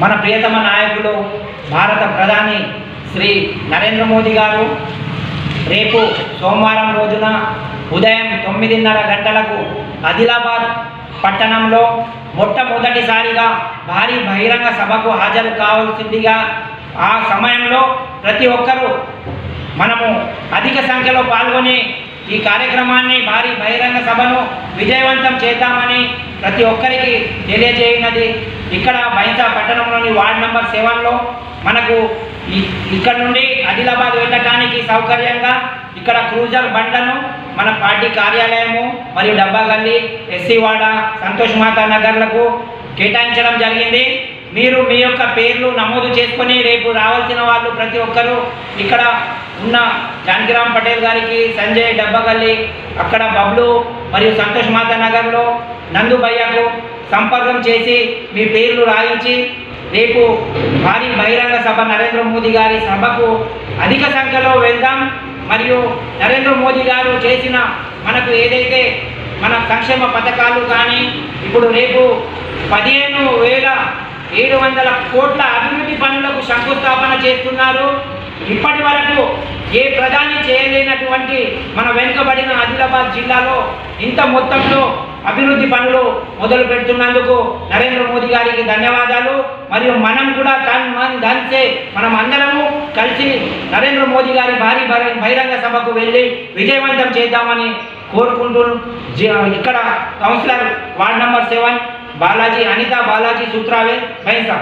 మన ప్రియతమ నాయకులు భారత ప్రధాని శ్రీ నరేంద్ర మోదీ గారు రేపు సోమవారం రోజున ఉదయం తొమ్మిదిన్నర గంటలకు ఆదిలాబాద్ పట్టణంలో మొట్టమొదటిసారిగా భారీ బహిరంగ సభకు హాజరు కావాల్సిందిగా ఆ సమయంలో ప్రతి ఒక్కరూ మనము అధిక సంఖ్యలో పాల్గొని ఈ కార్యక్రమాన్ని భారీ బహిరంగ సభను విజయవంతం చేద్దామని ప్రతి ఒక్కరికి తెలియజేయనది ఇక్కడ బైంసా పట్టణంలోని వార్డ్ నెంబర్ సెవెన్లో మనకు ఇక్కడ నుండి ఆదిలాబాద్ వెళ్ళటానికి సౌకర్యంగా ఇక్కడ క్రూజర్ బండను మన పార్టీ కార్యాలయము మరియు డబ్బాగల్లి ఎస్సీవాడ సంతోష్ మాతా నగర్లకు కేటాయించడం జరిగింది. మీరు మీ యొక్క పేర్లు నమోదు చేసుకొని రేపు రావాల్సిన వాళ్ళు ప్రతి ఒక్కరూ ఇక్కడ ఉన్న జానకిరామ్ పటేల్ గారికి సంజయ్ డబ్బగల్లి అక్కడ బబ్లు మరియు సంతోష్ మాతా నగర్లో నందు భయ్యకు సంపర్కం చేసి మీ పేర్లు రాయించి రేపు భారీ బహిరంగ సభ నరేంద్ర మోదీ గారి సభకు అధిక సంఖ్యలో వెళ్దాం. మరియు నరేంద్ర మోదీ గారు చేసిన మనకు ఏదైతే మన సంక్షేమ పథకాలు కానీ ఇప్పుడు రేపు పదిహేను వేల ఏడు వందల కోట్ల అభివృద్ధి పనులకు శంకుస్థాపన చేస్తున్నారు. ఇప్పటి వరకు ఏ ప్రధాని చేయలేనటువంటి మన వెనుకబడిన ఆదిలాబాద్ జిల్లాలో ఇంత మొత్తంలో అభివృద్ధి పనులు మొదలు పెడుతున్నందుకు నరేంద్ర మోదీ గారికి ధన్యవాదాలు. మరియు మనం కూడా తన్ మన్ ధన్సే మనం అందరము కలిసి నరేంద్ర మోదీ గారి భారీ బహిరంగ సభకు వెళ్ళి విజయవంతం చేద్దామని కోరుకుంటూ ఇక్కడ councillor ward number seven Balaji Anitha Balaji సూత్రావే Bhainsa